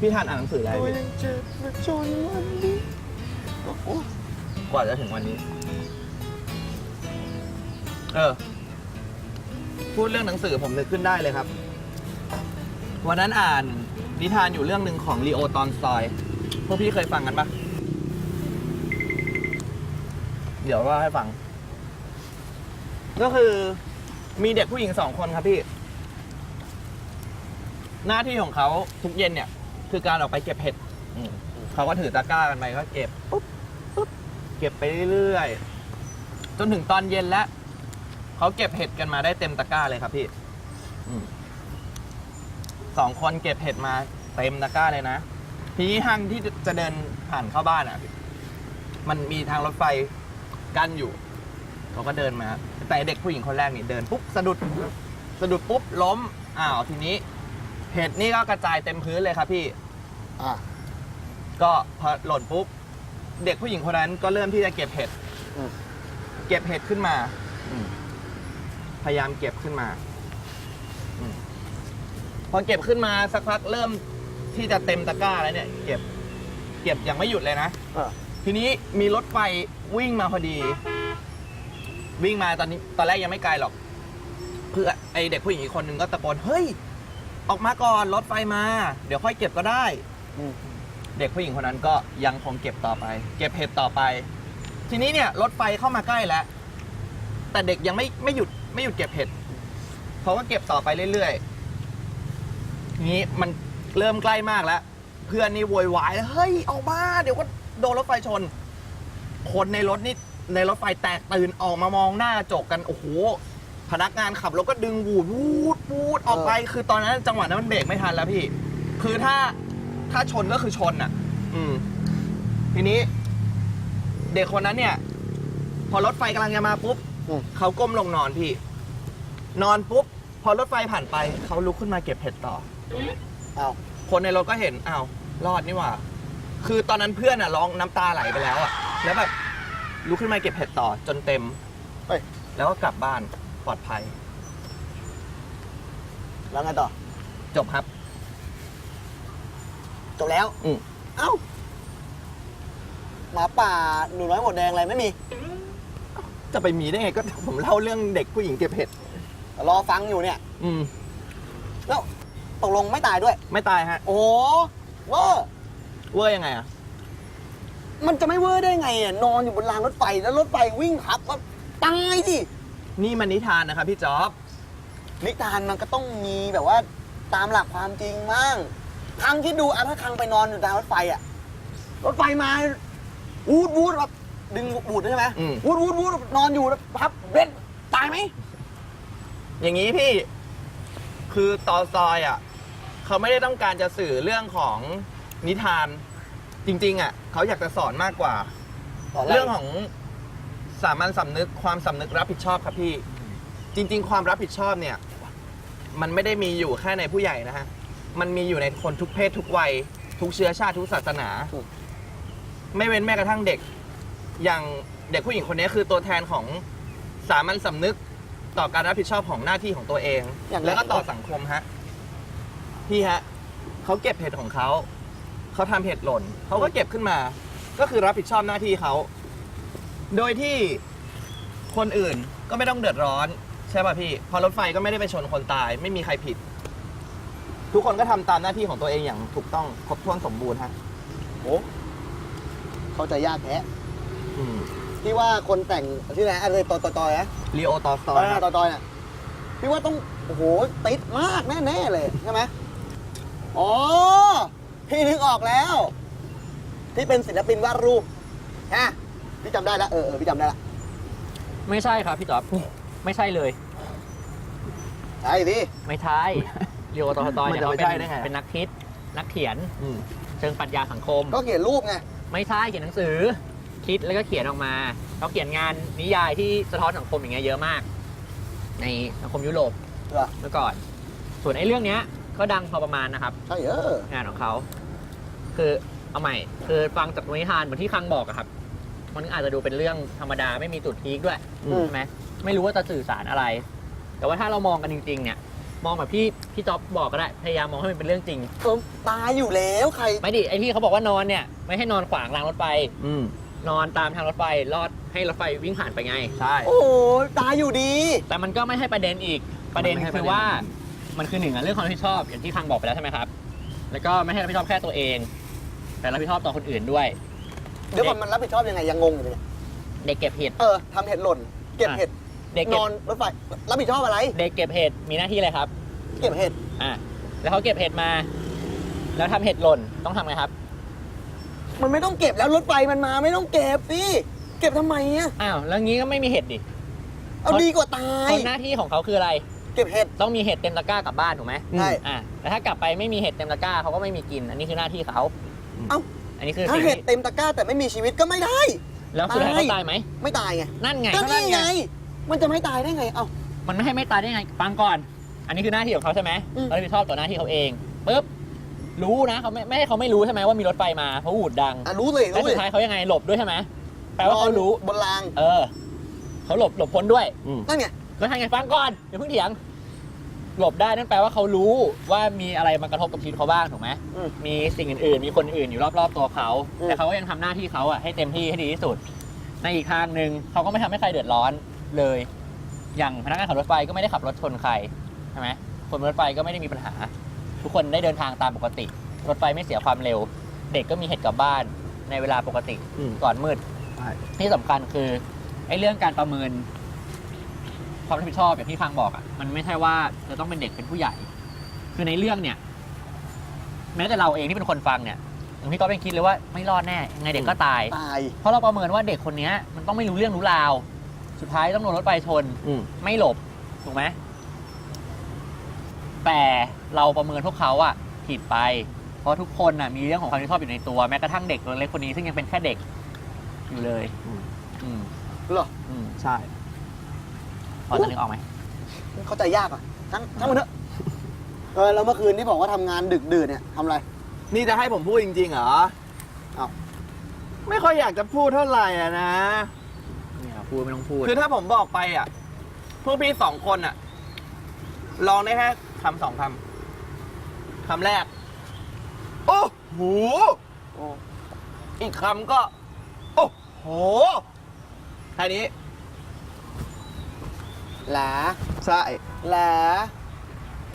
พี่ทานอ่านหนังสืออะไรตัวพี่ยังเจ็บมาจนวันนี้โอ้โหกว่าจะถึงวันนี้ เออ พูดเรื่องหนังสือผมนึกขึ้นได้เลยครับ วันนั้นอ่านนิทานอยู่เรื่องหนึ่งของลีโอตอนสตอย พวกพี่เคยฟังกันปะเดี๋ยวว่าให้ฟัง ก็คือมีเด็กผู้หญิงสองคนครับพี่ หน้าที่ของเขาทุกเย็นเนี่ย คือการออกไปเก็บเห็ดอืมเขาก็ถือตะกร้ากันไปก็เก็บปุ๊บปุ๊บเก็บไปเรื่อยๆจนถึงตอนเย็นแล้วเขาเก็บเห็ดกันมาได้เต็มตะกร้าเลยครับพี่อืมสองคนเก็บเห็ดมาเต็มตะกร้าเลยนะทีนี้ทางที่จะเดินผ่านเข้าบ้านอะ มันมีทางรถไฟกั้นอยู่เขาก็เดินมา แต่เด็กผู้หญิงคนแรกนี่เดินปุ๊บสะดุดสะดุดปุ๊บล้มอ้าวทีนี้เห็ดนี่ก็กระจายเต็มพื้นเลยครับพี่ อะ ก็พอหล่นปุ๊บ เด็กผู้หญิงคนนั้นก็เริ่มที่จะเก็บเห็ดอืม เก็บเห็ดขึ้นมาอืมพยายามเก็บขึ้นมาอืมพอเก็บขึ้นมาสักพักเริ่มที่จะเต็มตะกร้าแล้วเนี่ย เก็บ เก็บยังไม่หยุดเลยนะเออทีนี้มีรถไฟวิ่งมาพอดี วิ่งมาตอนนี้ตอนแรกยังไม่ไกลหรอก เพื่อไอเด็กผู้หญิงอีกคนนึงก็ตะโกนเฮ้ย ออกมาก่อนรถไฟมา เดี๋ยวค่อยเก็บก็ได้อืม เด็กผู้หญิงคนนั้นก็ยังคงเก็บต่อไป เก็บเห็ดต่อไป ทีนี้เนี่ยรถไฟเข้ามาใกล้แล้ว แต่เด็กยังไม่ไม่หยุดไม่หยุดเก็บเห็ดเขาก็เก็บต่อไปเรื่อยๆนี้มันเริ่มใกล้มากแล้ว เพื่อนนี่โวยวายเฮ้ยออกมาเดี๋ยวก็โดนรถไฟชน คนในรถนี่ในรถไฟแตกตื่นออกมามองหน้าจกกันโอ้โหพนักงานขับรถก็ดึงวูดวูดวูดออกไป คือตอนนั้นจังหวะนั้นมันเบรกไม่ทันแล้วพี่ คือถ้า ถ้าชนก็คือชนอะ อืม ทีนี้ เด็กคนนั้นเนี่ย พอรถไฟกำลังจะมาปุ๊บอืม เขาก้มลงนอนพี่ นอนปุ๊บ พอรถไฟผ่านไป เขาลุกขึ้นมาเก็บเห็ดต่อเอาคนในรถก็เห็นอ้าวรอดนี่หว่า คือตอนนั้นเพื่อนอะร้องน้ำตาไหลไปแล้วอะ แล้วแบบลุกขึ้นมาเก็บเห็ดต่อจนเต็มเฮ้ย แล้วก็กลับบ้านปลอดภัย แล้วไงต่อ จบครับ จบแล้ว อืมเอ้า หมาป่าหนูน้อยหมดแดงอะไรไม่มี จะไปมีได้ไงก็ผมเล่าเรื่องเด็กผู้หญิงเก็บเห็ดรอฟังอยู่เนี่ย อืม แล้วตกลงไม่ตายด้วย ไม่ตายฮะ โอ้โหเวอร์เวอร์ยังไงอะ มันจะไม่เวอร์ได้ไงอะนอนอยู่บนรางรถไฟแล้วรถไฟวิ่งทับก็ตายสินี่มันนิทานนะครับพี่จ๊อบ นิทานมันก็ต้องมีแบบว่าตามหลักความจริงมั่ง ครั้งที่ดูอะถ้าครั้งไปนอนอยู่ทางรถไฟอะรถไฟมาวูดวูดแบบดึงบูดใช่ไหมอืม วูดวูดวูดนอนอยู่แล้วพับเบ็ดตายไหมอย่างนี้พี่คือตอซอยอะเขาไม่ได้ต้องการจะสื่อเรื่องของนิทาน จริง ๆ อะเขาอยากจะสอนมากกว่าเรื่องของสามัญสำนึกความสำนึกรับผิดชอบครับพี่ จริง ๆ ความรับผิดชอบเนี่ย มันไม่ได้มีอยู่แค่ในผู้ใหญ่นะฮะ มันมีอยู่ในคนทุกเพศทุกวัย ทุกเชื้อชาติทุกศาสนา ถูก ไม่เว้นแม้กระทั่งเด็ก อย่างเด็กผู้หญิงคนนี้คือตัวแทนของสามัญสำนึกต่อการรับผิดชอบของหน้าที่ของตัวเอง อย่างไร แล้วก็ต่อสังคมฮะพี่ฮะเขาเก็บเห็ดของเขาเขาทำเห็ดหล่นเขาก็เก็บขึ้นมา ก็คือรับผิดชอบหน้าที่เขาโดยที่คนอื่นก็ไม่ต้องเดือดร้อน ใช่ป่ะพี่ พอรถไฟก็ไม่ได้ไปชนคนตาย ไม่มีใครผิด ทุกคนก็ทำตามหน้าที่ของตัวเองอย่างถูกต้องครบถ้วนสมบูรณ์ฮะโอ้เข้าใจยากแท้อืมที่ว่าคนแต่งที่ไหนอะไรตอยตอยตอยนะลีโอตอสตตออยยตอยตอยเนี่ยพี่ว่าต้องโอ้โหติดมากแน่ๆเลยใช่ไหมอ๋อพี่นึกออกแล้ว ที่เป็นศิลปินวาดรูปฮะพี่จำได้แล้วเออเออพี่จำได้ละไม่ใช่ครับพี่จ๊อบไม่ใช่เลย ใช่ดิไม่ใช่ เรียวตอตอยเนี่ยมันเขาจะเป็ไม่ใช่นได้ไง เป็นนักคิด นักเขียนอืมเชิงปรัชญาสังคม ก็เขียนรูปไง ไม่ใช่เขียนหนังสือ คิดแล้วก็เขียนออกมาเขาเขียนงานนิยายที่สะท้อนสังคมอย่างเงี้ยเยอะมาก ในสังคมยุโรปเหรอ เมื่อก่อน ส่วนไอ้เรื่องเนี้ย ก็ดังพอประมาณนะครับ ใช่เอองานของเขา คือเอาใหม่ คือฟังจากนิทานเหมือนที่คังบอกอะครับ มันอาจจะดูเป็นเรื่องธรรมดาไม่มีจุดพีคด้วยอืม ใช่ไหมไม่รู้ว่าจะสื่อสารอะไร แต่ว่าถ้าเรามองกันจริง ๆ เนี่ย มองแบบพี่พี่จ๊อบบอกก็ได้พยายามมองให้มันเป็นเรื่องจริง เออตายอยู่แล้วใคร ไม่ดิไอที่เขาบอกว่านอนเนี่ยไม่ให้นอนขวางรางรถไฟ อืมนอนตามทางรถไฟลอดให้รถไฟวิ่งผ่านไปไง ใช่ โอ้โหตายอยู่ดี แต่มันก็ไม่ให้ประเด็นอีกประเด็นมันไม่ให้คือว่ามันคือหนึ่งอะเรื่องความรับผิดชอบอย่างที่พังบอกไปแล้วใช่ไหมครับ แล้วก็ไม่ให้รับผิดชอบแค่ตัวเอง แต่รับผิดชอบต่อคนอื่นด้วย เดี๋ยวก่อนมันรับผิดชอบยังไงยังงงอยู่เลยเนี่ยเด็กเก็บเห็ด เออทำเห็ดหล่น เก็บเห็ด เด็กนเก็บอนรถไฟรับผิดชอบอะไร เด็กเก็บเห็ดมีหน้าที่อะไรครับ เก็บเห็ดอะแล้วเขาเก็บเห็ดมา แล้วทำเห็ดหล่นต้องทำไงครับมันไม่ต้องเก็บแล้วรถไฟมันมาไม่ต้องเก็บสิเก็บทำไมอะอ้าวแล้วงี้ก็ไม่มีเห็ดดิเอาเพราะดีกว่าตายเพราะหน้าที่ของเขาคืออะไร เก็บเห็ด ต้องมีเห็ดเต็มตะกร้ากลับบ้านถูกไหมใช่อะแต่ถ้ากลับไปไม่มีเห็ดเต็มตะกร้าเขาก็ไม่มีกิน อันนี้คือหน้าที่เขาเอ้า อันนี้คือถ้าสิ่งเห็ดที่เต็มตะกร้าแต่ไม่มีชีวิตก็ไม่ได้ แล้วสุดท้ายตาย เขาตายไหมไม่ตายไงนั่นไงก็นี่ไง มันจะไม่ตายได้ไง เอ้า มันไม่ให้ไม่ตายได้ไงฟังก่อน อันนี้คือหน้าที่ของเขาใช่ไหมอืม เรารับผิดชอบต่อหน้าที่เขาเองปุ๊บรู้นะเขาไม่ไม่ให้เขาไม่รู้ใช่ไหมว่ามีรถไฟมาเพราะหูดดังอะรู้เลยแล้วรู้เลสุยดท้ายเขายังไงหลบด้วยใช่ไหมแปลว่าเขารู้ บนราง เออเขาหลบหลบพ้นด้วยอืมนั่นไงแล้วทำไงฟังก่อนอย่าเพิ่งเถียง หลบได้นั่นแปลว่าเขารู้ว่ามีอะไรมากระทบกับชีวิตเขาบ้างถูกไหมอืม มีสิ่งอื่นๆ มีคนอื่นอยู่รอบๆตัวเขา อืม แต่เขาก็ยังทำหน้าที่เขาอะให้เต็มที่ให้ดีที่สุด ในอีกทางหนึ่งเขาก็ไม่ทำให้ใครเดือดร้อน เลย อย่างพนักงานขับรถไฟก็ไม่ได้ขับรถชนใครใช่ไหมคนบนรถไฟก็ไม่ได้มีปัญหา ทุกคนได้เดินทางตามปกติ รถไฟไม่เสียความเร็ว เด็กก็มีเหตุกลับบ้านในเวลาปกติอืม ก่อนมืด ใช่ที่สำคัญคือไอ้เรื่องการประเมินความรับผิดชอบอย่างที่ฟังบอกอะมันไม่ใช่ว่าจะต้องเป็นเด็กเป็นผู้ใหญ่ คือในเรื่องเนี่ย แม้แต่เราเองที่เป็นคนฟังเนี่ยอย่างพี่ก็เป็นคิดเลยว่าไม่รอดแน่ยังไงเด็กก็ตาย ตาย เพราะเราประเมินว่าเด็กคนเนี้ยมันต้องไม่รู้เรื่องรู้ราว สุดท้ายต้องโดนรถไฟชน อืม ไม่หลบ ถูกไหม แต่เราประเมินพวกเขาอะผิดไป เพราะทุกคนน่ะมีเรื่องของความรับผิดชอบอยู่ในตัว แม้กระทั่งเด็กตัวเล็กคนนี้ซึ่งยังเป็นแค่เด็กอยู่เลย อืม อืมเหรอ อืมใช่ พอจะนึกออกไหม เข้าใจยากอะทั้งทั้งมันเถอะเออแล้วเมื่อคืนที่บอกว่าทำงานดึกดื่นเนี่ยทำอะไร นี่จะให้ผมพูดจริงๆเหรอเอ้าไม่ค่อยอยากจะพูดเท่าไหร่อะนะเนี่ย พูดไม่ต้องพูดคือถ้าผมบอกไปอะพวกพี่สองคนอะ ลองได้แค่คำสองคำคำแรก โอ้โหโอ้อีกคำก็ โอ้โหแค่นี้หลาใช่หลา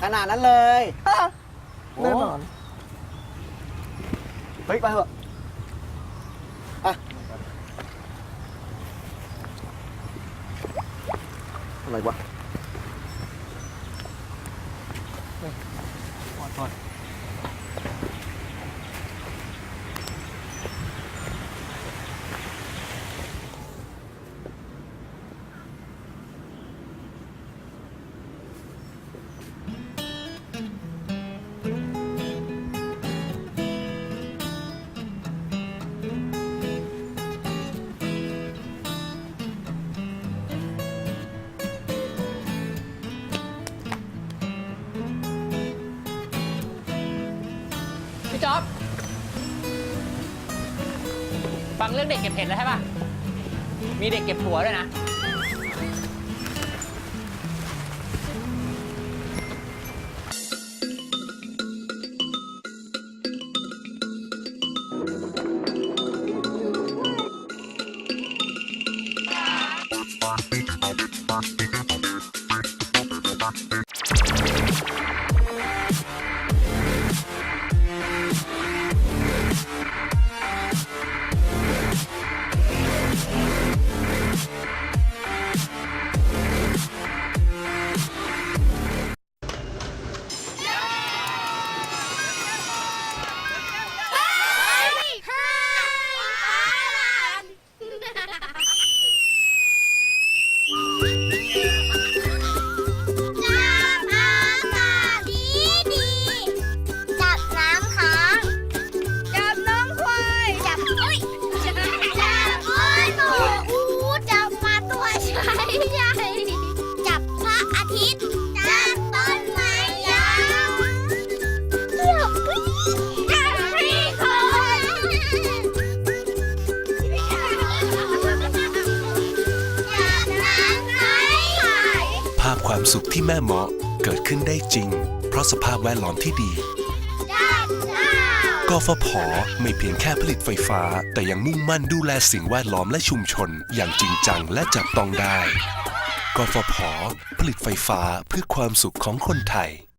ขนาดนั้นเลยแน่นอนเฮ้ยไปเถอะอะ อะไรวะพี่ ฟังเรื่องเด็กเก็บเห็ดแล้วใช่ป่ะ มีเด็กเก็บถั่วด้วยนะาพความสุขที่แม่เมาะเกิดขึ้นได้จริง เพราะสภาพแวดล้อมที่ดีด้านข้าวกฟผไม่เพียงแค่ผลิตไฟฟ้า แต่ยังมุ่งมั่นดูแลสิ่งแวดล้อมและชุมชน อย่างจริงจังและจับต้องได้กฟผผลิตไฟฟ้าเพื่อความสุขของคนไทย